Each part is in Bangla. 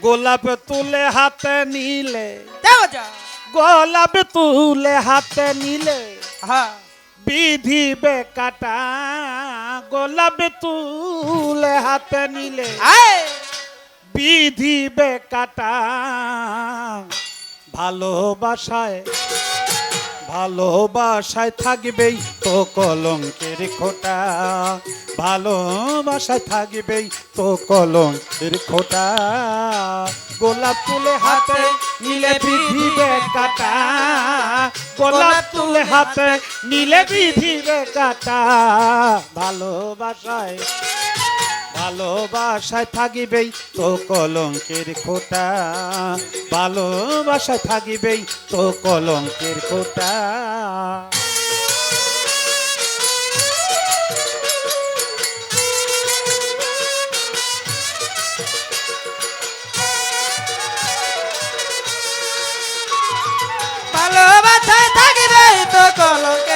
গোলাপ তুলে হাতে নিলে। গোলাপ তুলে হাতে নিলে। বিধি বে কাটা গোলাপ তুলে হাতে নিলে। বিধি বে কাটা ভালোবাসায় ভালোবাসায় থাকবেই তো কলঙ্কের খোটা। ভালোবাসায় থাকবেই তো কলঙ্কের খোটা। গোলাপ তুলে হাতে নিলে বিধি বেকাটা গোলাপ তুলে হাতে নিলে বিধি বেকাটা ভালোবাসায় ভালোবাসায় থাকিবেই তো কলঙ্কের খোটা। ভালোবাসায় থাকিবেই তো কলঙ্কের খোটা। ভালোবাসায় থাকবে তো কলঙ্কের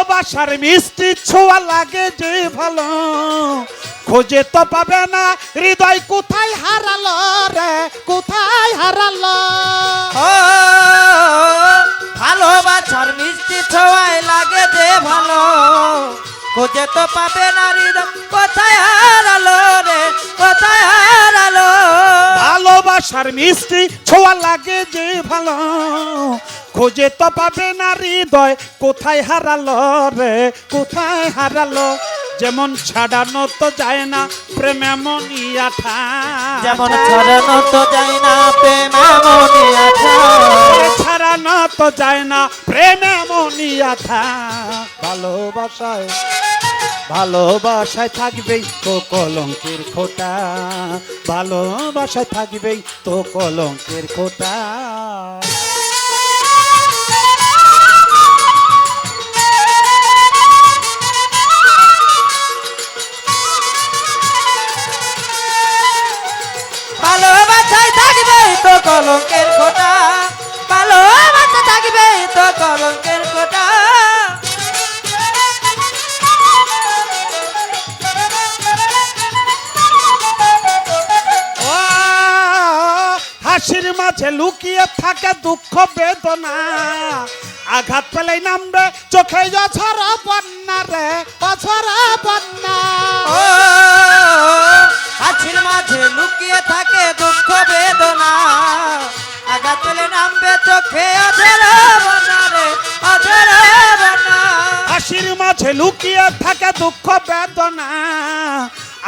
ভালোবাসার মিষ্টি ছোঁয়া লাগে যে ভালো। খোঁজে তো পাবে না হৃদয় কোথায় হারালো রে কোথায় হারালো? ভালোবাসার মিষ্টি ছোঁয়ায় লাগে যে ভালো। খুঁজে তো পাবে না হৃদয় কোথায় হারালো রে কোথায় হারালো? ভালোবাসার মিষ্টি ছোঁয়া লাগে যে ভালো। খোঁজে তো পাবে না হৃদয়। কোথায় হারালো রে কোথায় হারালো? যেমন ছাড়ানো তো যায় না প্রেমে মনিয়াঠা যেমন ছড়ানো তো যায় না প্রেম এমনই আঠা। ছাড়ানো তো যায় না প্রেমে মনিয়াঠা ভালোবাসায় ভালোবাসায় থাকবেই তো কলঙ্কের খোটা। ভালোবাসায় থাকবেই তো কলঙ্কের খোটা। হাসির মাঝে লুকিয়ে থাকে দুঃখ বেদনা। আঘাত পেলেই নামবে চোখে অঝরা বন্যা রে অঝরা বন্যা। হাসির মাঝে লুকিয়ে থাকে দুঃখ বেদনা। আঘাত পেলে নামবে চোখে অধর বনা রে অধর বনা হাসির মাঝে লুকিয়ে থাকে দুঃখ বেদনা।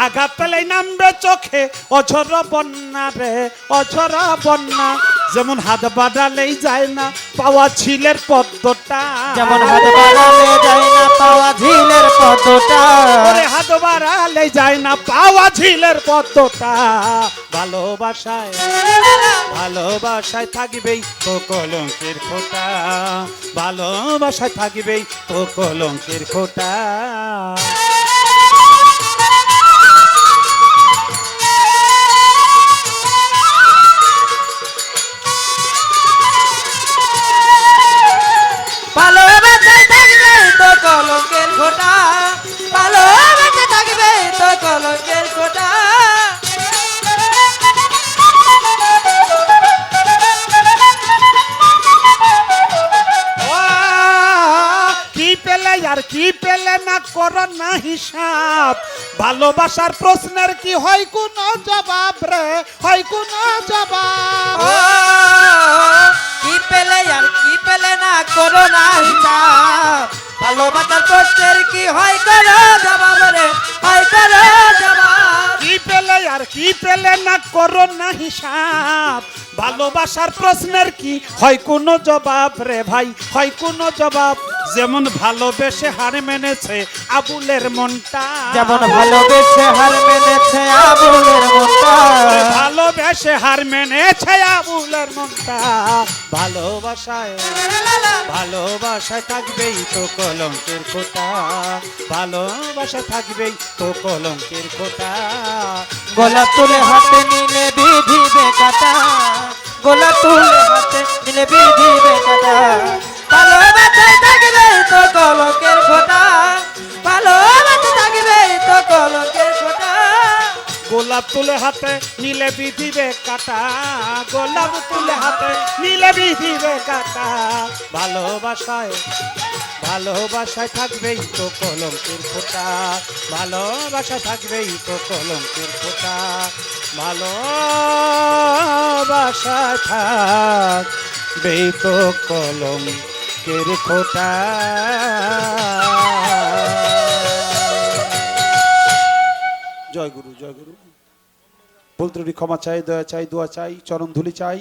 আঘাত পেলেই নামবে চোখে অঝর বন্যা রে অঝর বন্যা। যেমন হাত বাড়ালেই যায় না পাওয়া ছিলের পদ্মটা। যেমন হাত বাড়ালে যায় না পাওয়া ঝিলের পদ্মটা। ওরে হাত বাড়ালে যায় না পাওয়া ঝিলের পদ্মটা। ভালোবাসায় ভালোবাসায় থাকবেই তো কলঙ্কের খোটা ভালোবাসায় থাকবেই তো কলঙ্কের খোটা ভালোবাসায় থাকবে তো কলঙ্কের খোটা ভালোবাসা থাকবে তো কলঙ্কের কি পেলে আর কি পেলে না করো না হিসাব? ভালোবাসার প্রশ্নের কি হয় কোনো জবাব রে? হয় কোনো জবাব? কি পেলে আর কি পেলে না করো না হিসাব ভালোবাসার প্রশ্নের কি হয় করো জবাব রে? হয় করো জবাব। কি পেলে আর কি পেলে না করো না হিসাব? ভালোবাসার প্রশ্নের কি হয় কোনো জবাব রে ভাই? হয় কোনো জবাব? যেমন ভালোবেসে হার মেনেছে আবুলের মনটা। যেমন ভালোবেসে হার মেনেছে আবুলের মনটা। ভালোবেসে হার মেনেছে আবুলের মনটা। ভালোবাসায় ভালোবাসায় থাকবেই তো কলঙ্কের খোটা। ভালোবাসা থাকবেই তো কলঙ্কের খোটা। গোলাপ তুলে হাতে নিলে বিধি বেকার তুলে হাতে নিলে বিধিবে কাটা। ভালোবাসায় থাকবে তো কলকের খোটা। গোলাপ তুলে হাতে নিলে বিধিবে কাটা, গোলাপ তুলে হাতে নিলে বিধিবে কাটা। ভালোবাসায় ভালোবাসায় থাকবেই তো কলঙ্কের ফোঁটা। ভালোবাসা থাকবেই তো কলঙ্কের ফোঁটা। ভালোবাসায় থাকবেই তো কলঙ্কের ফোঁটা। জয় গুরু জয় গুরু। বলতে ক্ষমা চাই দয়া চাই দোয়া চাই চরণ ধুলি চাই।